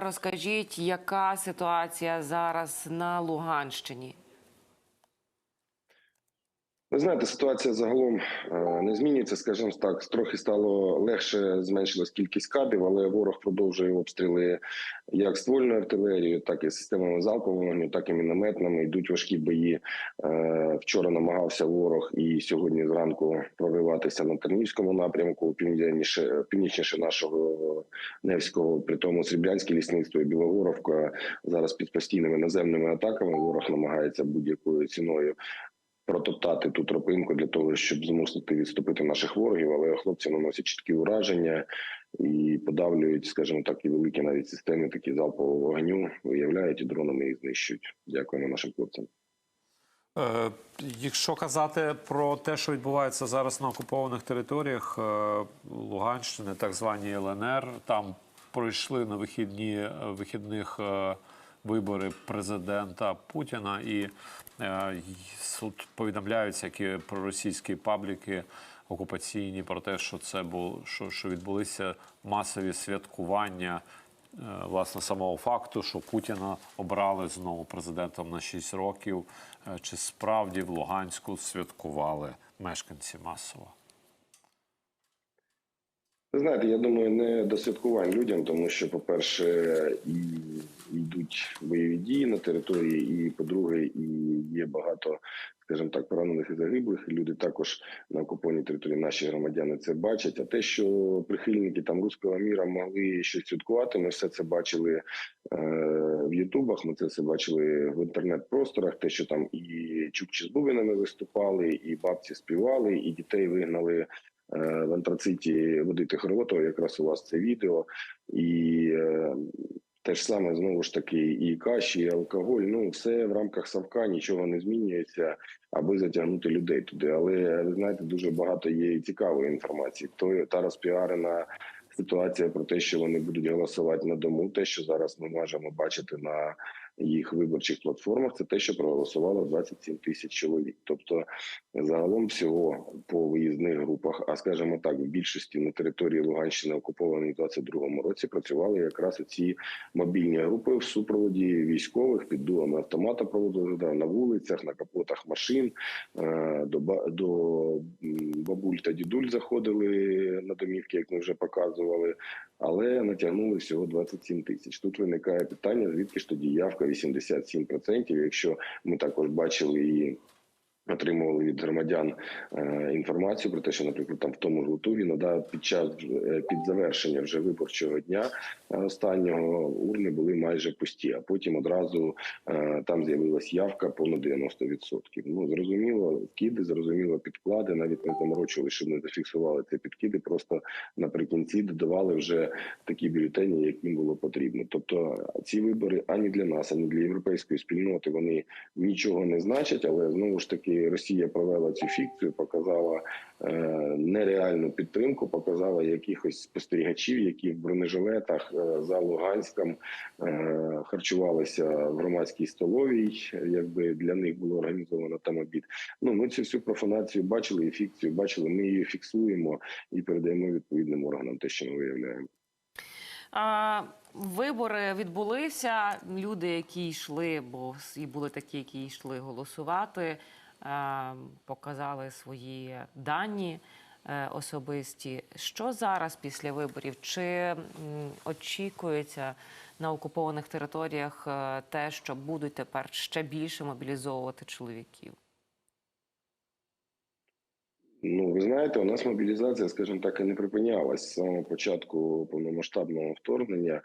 Розкажіть, яка ситуація зараз на Луганщині? Ви знаєте, ситуація загалом е, не змінюється. Скажімо так, трохи стало легше, зменшилась кількість кабів, але ворог продовжує обстріли як ствольною артилерією, так і системами залпового вогню, так і мінометними. Йдуть важкі бої. Е, Вчора намагався ворог і сьогодні зранку прориватися на Тернівському напрямку, південніше, північніше нашого Невського, при тому Сріблянське лісництво і Білогоровка зараз під постійними наземними атаками. Ворог намагається будь-якою ціною протоптати ту тропинку для того, щоб змусити відступити наших ворогів, але хлопці наносять чіткі ураження і подавлюють, скажімо так, і великі навіть системи такі залпового вогню виявляють і дронами їх знищують. Дякуємо нашим хлопцям. Е, Якщо казати про те, що відбувається зараз на окупованих територіях е, Луганщини, так звані ЛНР, там пройшли на вихідні е, вихідних вибори президента Путіна, і е, й- повідомляються які проросійські пабліки окупаційні про те, що це було що, що відбулися масові святкування. е, Власне, самого факту, що Путіна обрали знову президентом на 6 років. Е, Чи справді в Луганську святкували мешканці масово? Знаєте, я думаю, не до святкувань людям, тому що, по-перше, і йдуть бойові дії на території, і по-друге, і є багато, скажімо так, поранених і загиблих. Люди також на окупованій території наші громадяни це бачать. А те, що прихильники там руського міра могли щось святкувати, ми все це бачили е, в Ютубах. Ми це все бачили в інтернет-просторах. Те, що там і чукчі з бубинами виступали, і бабці співали, і дітей вигнали в антрациті водити хороводого, якраз у вас це відео, і е, те ж саме знову ж таки, і каші, і алкоголь. Ну все в рамках Савка нічого не змінюється, аби затягнути людей туди. Але ви знаєте, дуже багато є цікавої інформації. То та розпіарена ситуація про те, що вони будуть голосувати на дому. Те, що зараз ми можемо бачити на їх виборчих платформах, це те, що проголосувало 27 тисяч чоловік. Тобто, загалом всього по виїзних групах, а скажімо так, в більшості на території Луганщини окупованій в 22-му році працювали якраз ці мобільні групи в супроводі військових під дулами автомата проводили на вулицях, на капотах машин. Е, До до бабуль та дідуль заходили на домівки, як ми вже показували, але натягнули всього 27 тисяч. Тут виникає питання, звідки ж тоді явка 87%, якщо ми також бачили і. Отримували від громадян е, інформацію про те, що, наприклад, там в тому ж Лутурі нада під час е, під завершення вже виборчого дня е, останнього урни були майже пусті. А потім одразу там з'явилась явка понад 90%. Ну зрозуміло, вкиди, зрозуміло, підклади. Навіть не заморочували, щоб не зафіксували ці підкиди. Просто наприкінці додавали вже такі бюлетені, яким було потрібно. Тобто ці вибори ані для нас, ані для європейської спільноти вони нічого не значать, але знову ж таки Росія провела цю фікцію, показала е, нереальну підтримку, показала якихось спостерігачів, які в бронежилетах е, за Луганськом е, харчувалися в громадській столовій. Якби для них було організовано там обід. Ну ми цю всю профанацію бачили і фікцію бачили. Ми її фіксуємо і передаємо відповідним органам те, що ми виявляємо. А, вибори відбулися. Люди, які йшли, бо і були такі, які йшли голосувати, показали свої дані е, особисті. Що зараз після виборів? Чи очікується на окупованих територіях е, те, що будуть тепер ще більше мобілізовувати чоловіків? Ну, ви знаєте, у нас мобілізація, скажімо так, і не припинялась з самого початку повномасштабного вторгнення.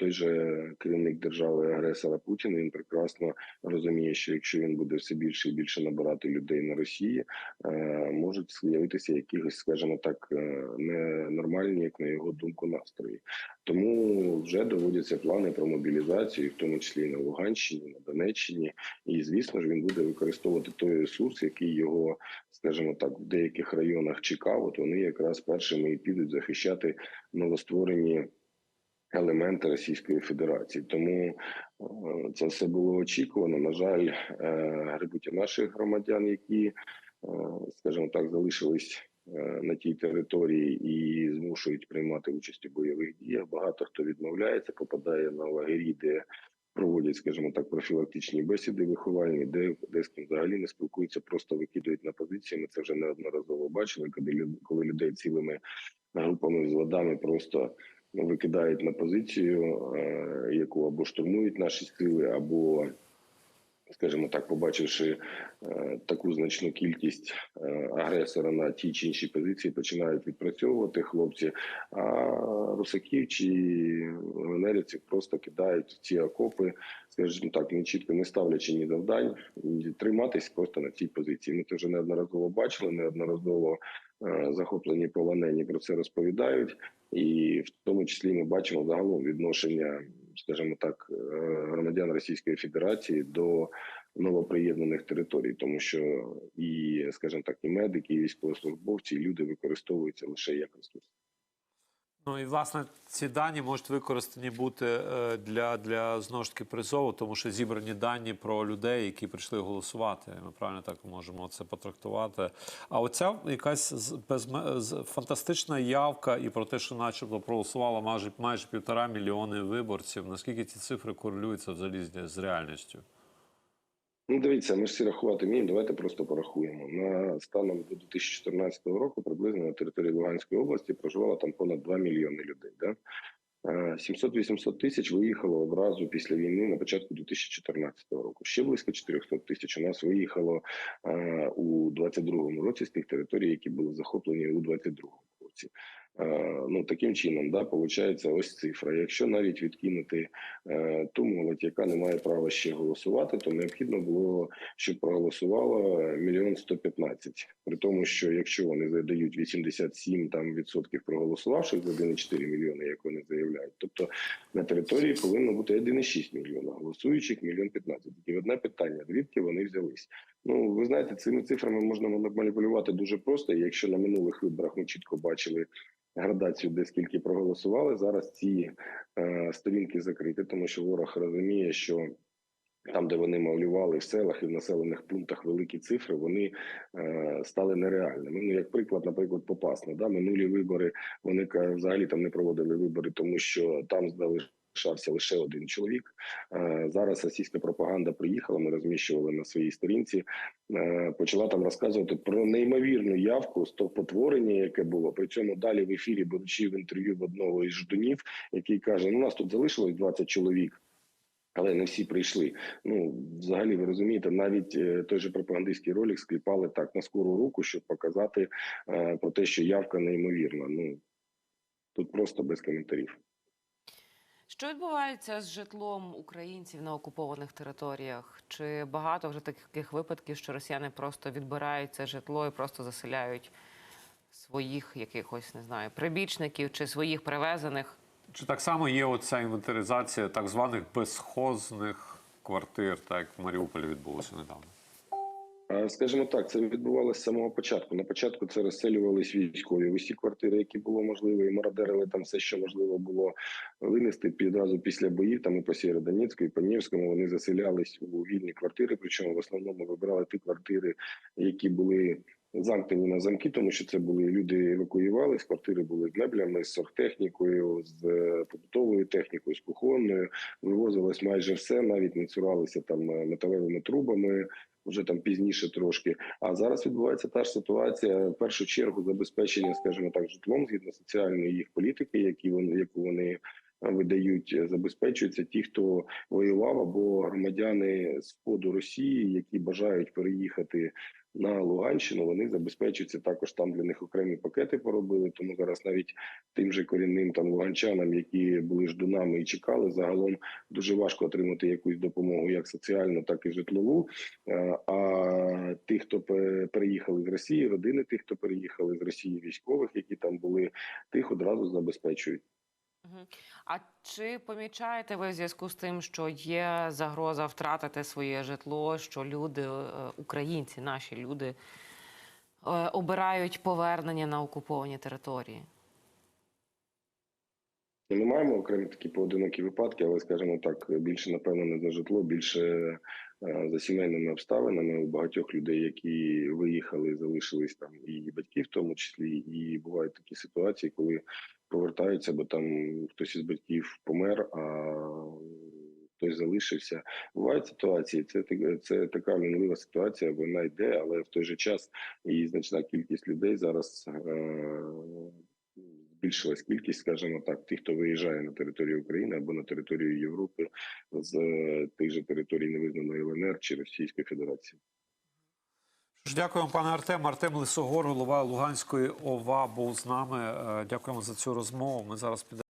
Той же керівник держави агресора Путін він прекрасно розуміє, що якщо він буде все більше і більше набирати людей на Росії, е, можуть з'явитися якихось, скажімо так, е, ненормальні, як на його думку, настрої. Тому вже доводяться плани про мобілізацію, в тому числі на Луганщині, на Донеччині. І звісно ж він буде використовувати той ресурс, який його, скажімо так, в деяких районах чекав. От вони якраз першими і підуть захищати новостворені елементи Російської Федерації. Тому е, це все було очікувано. На жаль, е, грибуть наших громадян, які, е, скажімо так, залишились на тій території і змушують приймати участь у бойових діях. Багато хто відмовляється, попадає на лагері, де проводять, скажімо так, профілактичні бесіди виховальні, де, де з ким взагалі не спілкуються, просто викидують на позиції. Ми це вже неодноразово бачили, коли, коли людей цілими групами взводами просто викидають на позицію, е, яку або штурмують наші сили, або скажімо так, побачивши е, таку значну кількість е, агресора на тій чи іншій позиції, починають відпрацьовувати хлопці. А русаків чи ленерівців просто кидають ці окопи, скажімо так, не чітко не ставлячи ні завдань, триматись просто на цій позиції. Ми це вже неодноразово бачили, неодноразово е, захоплені полонені про це розповідають, і в тому числі ми бачимо загалом відношення, скажімо так, е, громадян Російської Федерації до новоприєднаних територій, тому що і, скажімо так, і медики, і військовослужбовці, і люди використовуються лише як ресурс. Ну і власне ці дані можуть використані бути е, для, для знову ж таки призову, тому що зібрані дані про людей, які прийшли голосувати. Ми правильно так можемо це потрактувати. А оця якась безме- фантастична явка і про те, що, начебто, проголосувало майже майже півтора мільйони виборців. Наскільки ці цифри корелюються взагалі з реальністю? Ну, дивіться, ми ж всі рахувати вміємо. Давайте просто порахуємо. На станом до 2014 року приблизно на території Луганської області проживало там понад 2 мільйони людей. Да? Е, 700-800 тисяч виїхало одразу після війни на початку 2014 року. Ще близько 400 тисяч у нас виїхало е, у 22-му році з тих територій, які були захоплені у 22-му році. Е, Ну таким чином, да, виходить ось цифра. Якщо навіть відкинути е, ту молодь, яка не має права ще голосувати, то необхідно було, щоб проголосувало мільйон сто п'ятнадцять. При тому, що якщо вони задають 87 там відсотків проголосувавших за 1,4 мільйони, як вони заявляють, тобто на території повинно бути 1,6 мільйона, голосуючих мільйон 15. І одне питання: звідки вони взялись? Ну ви знаєте, цими цифрами можна маніпулювати дуже просто. Якщо на минулих виборах ми чітко бачили градацію, де скільки проголосували, зараз ці е, сторінки закриті, тому що ворог розуміє, що там, де вони малювали в селах і в населених пунктах великі цифри, вони е, стали нереальними. Ну, як приклад, наприклад, Попасна, да, минулі вибори вони взагалі там не проводили вибори, тому що там залишався лише один чоловік. Е, зараз російська пропаганда приїхала. Ми розміщували на своїй сторінці. Е, почала там розказувати про неймовірну явку стовпотворення, яке було. При цьому далі в ефірі, беручи в інтерв'ю в одного із ждунів, який каже: Ну, у нас тут залишилось 20 чоловік. Але не всі прийшли. Ну, взагалі, ви розумієте, навіть е, той же пропагандистський ролик скліпали так на скору руку, щоб показати про те, що явка неймовірна. Ну тут просто без коментарів. Що відбувається з житлом українців на окупованих територіях? Чи багато вже таких випадків, що росіяни просто відбирають це житло і просто заселяють своїх якихось, не знаю, прибічників чи своїх привезених? Чи так само є оця інвентаризація так званих безхозних квартир, так як в Маріуполі відбулося недавно? Скажімо так, це відбувалося з самого початку. На початку це розселювались військові. Усі квартири, які було можливо, і мародерили там все, що можливо було винести. Підразу після боїв там і по Сєвєродонецьку, і по Невському вони заселялись у вільні квартири. Причому в основному вибирали ті квартири, які були замкнені на замки, тому що це були люди евакуювались. Квартири були з меблями, з сортехнікою, з е, побутовою технікою, з кухонною. Вивозилось майже все, навіть не цуралися там е, металевими трубами вже там пізніше трошки. А зараз відбувається та ж ситуація. В першу чергу забезпечення, скажімо так, житлом згідно соціальної їх політики, які вони яку вони видають, забезпечуються ті, хто воював, або громадяни сходу Росії, які бажають переїхати. На Луганщину вони забезпечуються також там для них окремі пакети поробили. Тому зараз навіть тим же корінним там луганчанам, які були ждунами і чекали, загалом дуже важко отримати якусь допомогу, як соціальну, так і житлову. Е, А ті, хто переїхали з Росії, родини тих, хто переїхали з Росії, військових, які там були, тих одразу забезпечують. А чи помічаєте ви в зв'язку з тим, що є загроза втратити своє житло, що люди, е, українці, наші люди, е, обирають повернення на окуповані території? І Ми маємо окремі такі поодинокі випадки, але скажімо так, більше напевно не за житло, більше за сімейними обставинами. У багатьох людей, які виїхали, залишились там і батьки, в тому числі, і бувають такі ситуації, коли повертаються, бо там хтось із батьків помер, а хтось залишився. Бувають ситуації. Це це така мінлива ситуація. Вона йде, але в той же час і значна кількість людей зараз. Е- Збільшилась кількість, скажімо так, тих, хто виїжджає на територію України або на територію Європи з е, тих же територій невизнаної ЛНР чи Російської Федерації. Дякуємо, пане Артем. Артем Лисогор, голова Луганської ОВА, був з нами. Е, Дякуємо за цю розмову. Ми зараз підемо.